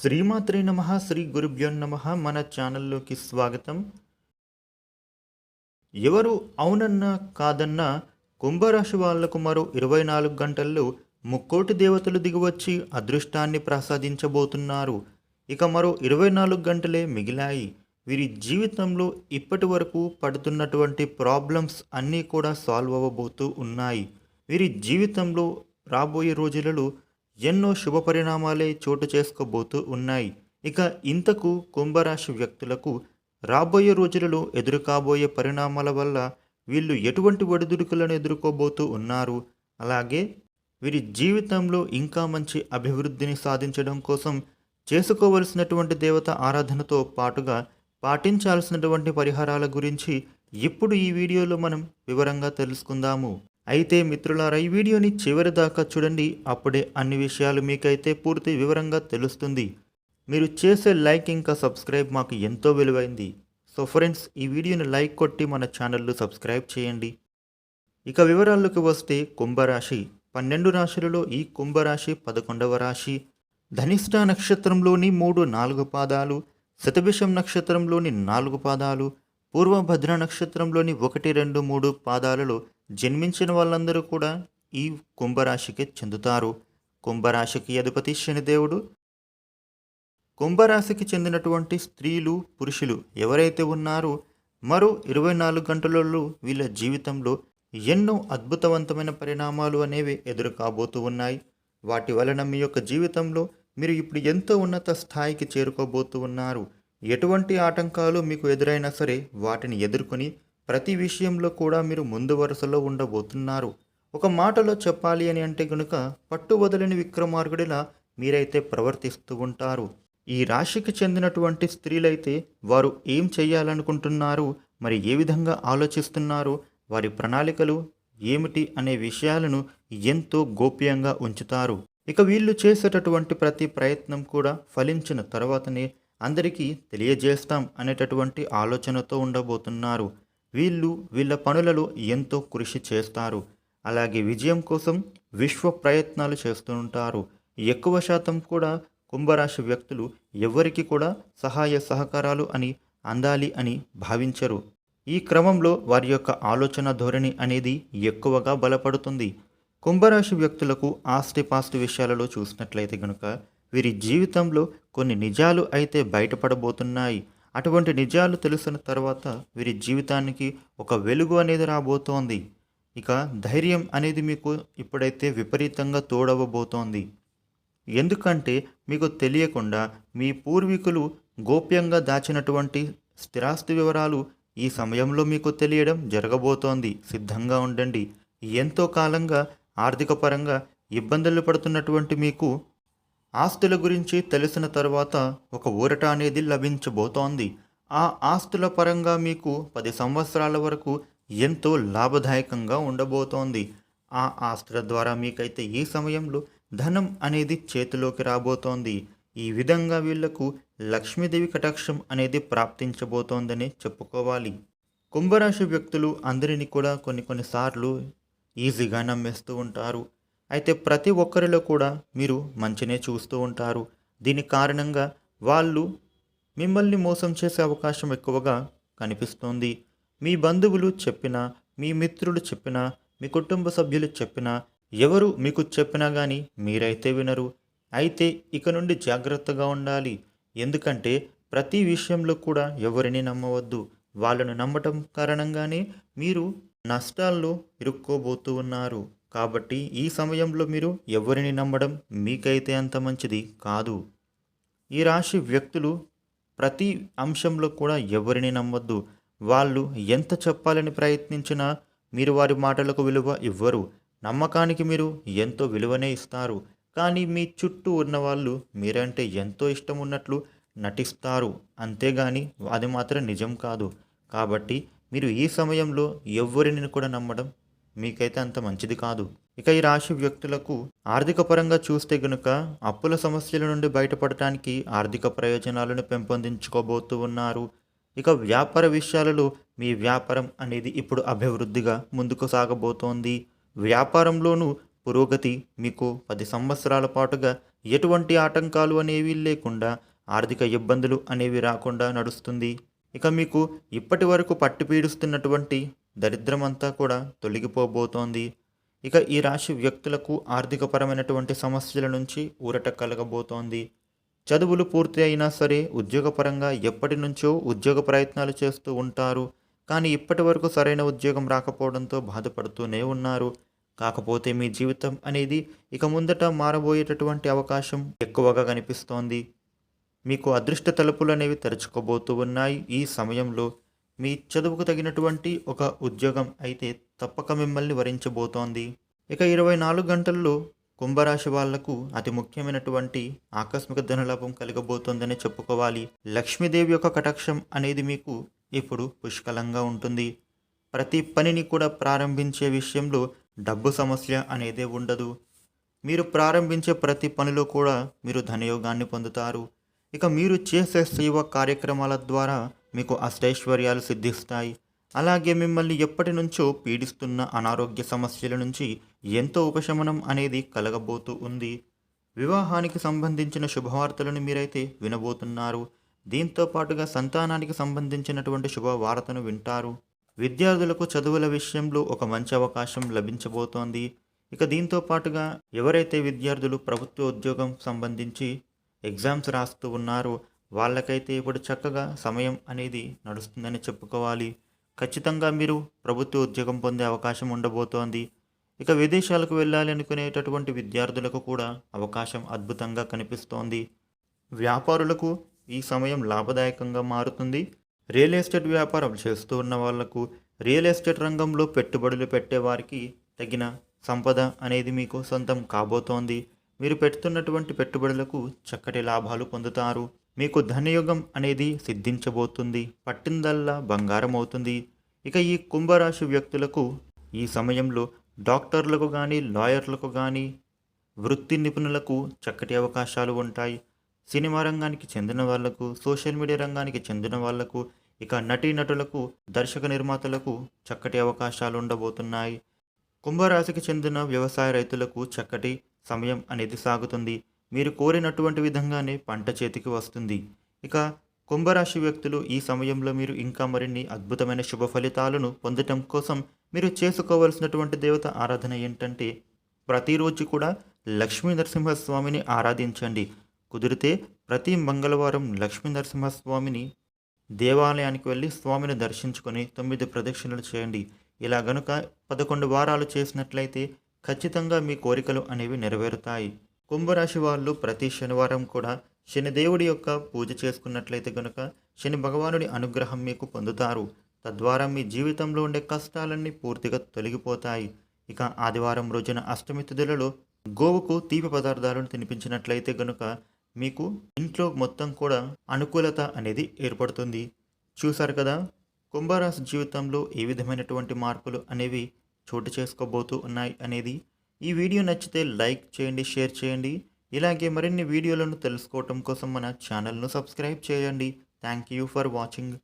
శ్రీమాత్రే నమ శ్రీ గురుభ్యో నమ మన ఛానల్లోకి స్వాగతం. ఎవరు అవునన్నా కాదన్నా కుంభరాశి వాళ్ళకు మరో ఇరవై నాలుగు గంటల్లో ముక్కోటి దేవతలు దిగివచ్చి అదృష్టాన్ని ప్రసాదించబోతున్నారు. ఇక మరో ఇరవై నాలుగు గంటలే మిగిలాయి. వీరి జీవితంలో ఇప్పటి వరకు పడుతున్నటువంటి ప్రాబ్లమ్స్ అన్నీ కూడా సాల్వ్ అవ్వబోతూ ఉన్నాయి. వీరి జీవితంలో రాబోయే రోజులలో ఎన్నో శుభ పరిణామాలే చోటు చేసుకోబోతూ ఉన్నాయి. ఇక ఇంతకు కుంభరాశి వ్యక్తులకు రాబోయే రోజులలో ఎదురు కాబోయే పరిణామాల వల్ల వీళ్ళు ఎటువంటి ఒడిదుడుకులను ఎదుర్కోబోతూ ఉన్నారు? అలాగే వీరి జీవితంలో ఇంకా మంచి అభివృద్ధిని సాధించడం కోసం చేసుకోవలసినటువంటి దేవత ఆరాధనతో పాటుగా పాటించాల్సినటువంటి పరిహారాల గురించి ఇప్పుడు ఈ వీడియోలో మనం వివరంగా తెలుసుకుందాము. అయితే మిత్రులారా ఈ వీడియోని చివరి దాకా చూడండి. అప్పుడే అన్ని విషయాలు మీకైతే పూర్తి వివరంగా తెలుస్తుంది. మీరు చేసే లైక్ ఇంకా సబ్స్క్రైబ్ మాకు ఎంతో విలువైంది. సో ఫ్రెండ్స్ ఈ వీడియోని లైక్ కొట్టి మన ఛానల్ను సబ్స్క్రైబ్ చేయండి. ఇక వివరాల్లోకి వస్తే కుంభరాశి. పన్నెండు రాశులలో ఈ కుంభరాశి పదకొండవ రాశి. ధనిష్ట నక్షత్రంలోని మూడు నాలుగు పాదాలు శతభిషం నక్షత్రంలోని నాలుగు పాదాలు పూర్వభద్ర నక్షత్రంలోని ఒకటి రెండు మూడు పాదాలలో జన్మించిన వాళ్ళందరూ కూడా ఈ కుంభరాశికి చెందుతారు. కుంభరాశికి అధిపతి శనిదేవుడు కుంభరాశికి చెందినటువంటి స్త్రీలు పురుషులు ఎవరైతే ఉన్నారో మరో ఇరవై నాలుగు గంటలలో వీళ్ళ జీవితంలో ఎన్నో అద్భుతవంతమైన పరిణామాలు అనేవి ఎదురు కాబోతూ ఉన్నాయి. వాటి వలన మీ యొక్క జీవితంలో మీరు ఇప్పుడు ఎంతో ఉన్నత స్థాయికి చేరుకోబోతూ ఉన్నారు. ఎటువంటి ఆటంకాలు మీకు ఎదురైనా సరే వాటిని ఎదుర్కొని ప్రతి విషయంలో కూడా మీరు ముందు వరుసలో ఉండబోతున్నారు. ఒక మాటలో చెప్పాలి అని అంటే గనుక పట్టు వదలని విక్రమార్గుడిలా మీరైతే ప్రవర్తిస్తూ ఉంటారు. ఈ రాశికి చెందినటువంటి స్త్రీలైతే వారు ఏం చేయాలనుకుంటున్నారు? మరి ఏ విధంగా ఆలోచిస్తున్నారు? వారి ప్రణాళికలు ఏమిటి అనే విషయాలను ఎంతో గోప్యంగా ఉంచుతారు. ఇక వీళ్ళు చేసేటటువంటి ప్రతి ప్రయత్నం కూడా ఫలించిన తర్వాతనే అందరికీ తెలియజేస్తాం అనేటటువంటి ఆలోచనతో ఉండబోతున్నారు. వీళ్ళు వీళ్ళ పనులలో ఎంతో కృషి చేస్తారు. అలాగే విజయం కోసం విశ్వ ప్రయత్నాలు చేస్తూ ఉంటారు. ఎక్కువ శాతం కూడా కుంభరాశి వ్యక్తులు ఎవరికి కూడా సహాయ సహకారాలు అని అందాలి అని భావించరు. ఈ క్రమంలో వారి యొక్క ఆలోచన ధోరణి అనేది ఎక్కువగా బలపడుతుంది. కుంభరాశి వ్యక్తులకు ఆస్తిపాస్తి విషయాలలో చూసినట్లయితే గనుక వీరి జీవితంలో కొన్ని నిజాలు అయితే బయటపడబోతున్నాయి. అటువంటి నిజాలు తెలిసిన తర్వాత వీరి జీవితానికి ఒక వెలుగు అనేది రాబోతోంది. ఇక ధైర్యం అనేది మీకు ఇప్పుడైతే విపరీతంగా తోడవబోతోంది. ఎందుకంటే మీకు తెలియకుండా మీ పూర్వీకులు గోప్యంగా దాచినటువంటి స్థిరాస్తి వివరాలు ఈ సమయంలో మీకు తెలియడం జరగబోతోంది. సిద్ధంగా ఉండండి. ఎంతో కాలంగా ఆర్థిక పరంగా ఇబ్బందులు పడుతున్నటువంటి మీకు ఆస్తుల గురించి తెలిసిన తర్వాత ఒక ఊరట అనేది లభించబోతోంది. ఆ ఆస్తుల పరంగా మీకు పది సంవత్సరాల వరకు ఎంతో లాభదాయకంగా ఉండబోతోంది. ఆ ఆస్తుల ద్వారా మీకైతే ఈ సమయంలో ధనం అనేది చేతిలోకి రాబోతోంది. ఈ విధంగా వీళ్ళకు లక్ష్మీదేవి కటాక్షం అనేది ప్రాప్తించబోతోందని చెప్పుకోవాలి. కుంభరాశి వ్యక్తులు అందరినీ కూడా కొన్ని కొన్నిసార్లు ఈజీగా నమ్మేస్తూ ఉంటారు. అయితే ప్రతి ఒక్కరిలో కూడా మీరు మంచినే చూస్తూ ఉంటారు. దీని కారణంగా వాళ్ళు మిమ్మల్ని మోసం చేసే అవకాశం ఎక్కువగా కనిపిస్తోంది. మీ బంధువులు చెప్పినా మీ మిత్రులు చెప్పినా మీ కుటుంబ సభ్యులు చెప్పినా ఎవరు మీకు చెప్పినా కానీ మీరైతే వినరు. అయితే ఇక నుండి జాగ్రత్తగా ఉండాలి. ఎందుకంటే ప్రతి విషయంలో కూడా ఎవరిని నమ్మవద్దు. వాళ్ళను నమ్మటం కారణంగానే మీరు నష్టాల్లో ఇరుక్కోబోతూ ఉన్నారు. కాబట్టి ఈ సమయంలో మీరు ఎవరిని నమ్మడం మీకైతే అంత మంచిది కాదు. ఈ రాశి వ్యక్తులు ప్రతి అంశంలో కూడా ఎవరిని నమ్మొద్దు. వాళ్ళు ఎంత చెప్పాలని ప్రయత్నించినా మీరు వారి మాటలకు విలువ ఇవ్వరు. నమ్మకానికి మీరు ఎంతో విలువనే ఇస్తారు. కానీ మీ చుట్టూ ఉన్నవాళ్ళు మీరంటే ఎంతో ఇష్టం ఉన్నట్లు నటిస్తారు. అంతేగాని అది మాత్రం నిజం కాదు. కాబట్టి మీరు ఈ సమయంలో ఎవరిని కూడా నమ్మడం మీకైతే అంత మంచిది కాదు. ఇక ఈ రాశి వ్యక్తులకు ఆర్థిక పరంగా చూస్తే గనుక అప్పుల సమస్యల నుండి బయటపడటానికి ఆర్థిక ప్రయోజనాలను పెంపొందించుకోబోతూ ఉన్నారు. ఇక వ్యాపార విషయాలలో మీ వ్యాపారం అనేది ఇప్పుడు అభివృద్ధిగా ముందుకు సాగబోతోంది. వ్యాపారంలోనూ పురోగతి మీకు పది సంవత్సరాల పాటుగా ఎటువంటి ఆటంకాలు అనేవి లేకుండా ఆర్థిక ఇబ్బందులు అనేవి రాకుండా నడుస్తుంది. ఇక మీకు ఇప్పటి వరకు పట్టి దరిద్రమంతా కూడా తొలగిపోబోతోంది. ఇక ఈ రాశి వ్యక్తులకు ఆర్థికపరమైనటువంటి సమస్యల నుంచి ఊరట కలగబోతోంది. చదువులు పూర్తి అయినా సరే ఉద్యోగపరంగా ఎప్పటి నుంచో ఉద్యోగ ప్రయత్నాలు చేస్తూ ఉంటారు. కానీ ఇప్పటి వరకు సరైన ఉద్యోగం రాకపోవడంతో బాధపడుతూనే ఉన్నారు. కాకపోతే మీ జీవితం అనేది ఇక ముందట మారబోయేటటువంటి అవకాశం ఎక్కువగా కనిపిస్తోంది. మీకు అదృష్ట తలుపులు అనేవి తెరుచుకోబోతూ ఉన్నాయి ఈ సమయంలో. మీ చదువుకు తగినటువంటి ఒక ఉద్యోగం అయితే తప్పక మిమ్మల్ని వరించబోతోంది. ఇక ఇరవై నాలుగు గంటల్లో కుంభరాశి వాళ్ళకు అతి ముఖ్యమైనటువంటి ఆకస్మిక ధనలాభం కలగబోతోందని చెప్పుకోవాలి. లక్ష్మీదేవి యొక్క కటాక్షం అనేది మీకు ఇప్పుడు పుష్కలంగా ఉంటుంది. ప్రతి పనిని కూడా ప్రారంభించే విషయంలో డబ్బు సమస్య అనేదే ఉండదు. మీరు ప్రారంభించే ప్రతి పనిలో కూడా మీరు ధనయోగాన్ని పొందుతారు. ఇక మీరు చేసే సేవ కార్యక్రమాల ద్వారా మీకు అష్టైశ్వర్యాలు సిద్ధిస్తాయి. అలాగే మిమ్మల్ని ఎప్పటి నుంచో పీడిస్తున్న అనారోగ్య సమస్యల నుంచి ఎంతో ఉపశమనం అనేది కలగబోతూ ఉంది. వివాహానికి సంబంధించిన శుభవార్తలను మీరైతే వినబోతున్నారు. దీంతో పాటుగా సంతానానికి సంబంధించినటువంటి శుభవార్తను వింటారు. విద్యార్థులకు చదువుల విషయంలో ఒక మంచి అవకాశం లభించబోతోంది. ఇక దీంతో పాటుగా ఎవరైతే విద్యార్థులు ప్రభుత్వ ఉద్యోగం సంబంధించి ఎగ్జామ్స్ రాస్తూ ఉన్నారో వాళ్ళకైతే ఇప్పుడు చక్కగా సమయం అనేది నడుస్తుందని చెప్పుకోవాలి. ఖచ్చితంగా మీరు ప్రభుత్వ ఉద్యోగం పొందే అవకాశం ఉండబోతోంది. ఇక విదేశాలకు వెళ్ళాలి అనుకునేటటువంటి విద్యార్థులకు కూడా అవకాశం అద్భుతంగా కనిపిస్తోంది. వ్యాపారులకు ఈ సమయం లాభదాయకంగా మారుతుంది. రియల్ ఎస్టేట్ వ్యాపారం చేస్తూ ఉన్న వాళ్ళకు రియల్ ఎస్టేట్ రంగంలో పెట్టుబడులు పెట్టే వారికి తగిన సంపద అనేది మీకు సొంతం కాబోతోంది. మీరు పెడుతున్నటువంటి పెట్టుబడులకు చక్కటి లాభాలు పొందుతారు. మీకు ధనయుగం అనేది సిద్ధించబోతుంది పట్టిందల్లా బంగారం అవుతుంది ఇక ఈ కుంభరాశి వ్యక్తులకు ఈ సమయంలో డాక్టర్లకు కానీ లాయర్లకు కానీ వృత్తి నిపుణులకు చక్కటి అవకాశాలు ఉంటాయి. సినిమా రంగానికి చెందిన వాళ్ళకు సోషల్ మీడియా రంగానికి చెందిన వాళ్ళకు ఇక నటీనటులకు దర్శక నిర్మాతలకు చక్కటి అవకాశాలు ఉండబోతున్నాయి. కుంభరాశికి చెందిన వ్యవసాయ రైతులకు చక్కటి సమయం అనేది సాగుతుంది. మీరు కోరినటువంటి విధంగానే పంట చేతికి వస్తుంది. ఇక కుంభరాశి వ్యక్తులు ఈ సమయంలో మీరు ఇంకా మరిన్ని అద్భుతమైన శుభ ఫలితాలను పొందటం కోసం మీరు చేసుకోవలసినటువంటి దేవత ఆరాధన ఏంటంటే ప్రతిరోజు కూడా లక్ష్మీ నరసింహస్వామిని ఆరాధించండి. కుదిరితే ప్రతి మంగళవారం లక్ష్మీ నరసింహస్వామిని దేవాలయానికి వెళ్ళి స్వామిని దర్శించుకొని తొమ్మిది ప్రదక్షిణలు చేయండి. ఇలా గనుక పదకొండు వారాలు చేసినట్లయితే ఖచ్చితంగా మీ కోరికలు అనేవి నెరవేరుతాయి. కుంభరాశి వాళ్ళు ప్రతి శనివారం కూడా శనిదేవుడి యొక్క పూజ చేసుకున్నట్లయితే గనుక శని భగవానుడి అనుగ్రహం మీకు పొందుతారు. తద్వారా మీ జీవితంలో ఉండే కష్టాలన్నీ పూర్తిగా తొలగిపోతాయి. ఇక ఆదివారం రోజున అష్టమి తిథులలో గోవుకు తీపి పదార్థాలను తినిపించినట్లయితే గనుక మీకు ఇంట్లో మొత్తం కూడా అనుకూలత అనేది ఏర్పడుతుంది. చూసారు కదా కుంభరాశి జీవితంలో ఏ విధమైనటువంటి మార్పులు అనేవి చోటు చేసుకోబోతూ ఉన్నాయి అనేది? ఈ వీడియో నచ్చితే లైక్ చేయండి షేర్ చేయండి. ఇలాగే మరిన్ని వీడియోలను తెలుసుకోవటం కోసం మన ఛానల్ను సబ్స్క్రైబ్ చేయండి. Thank you for watching.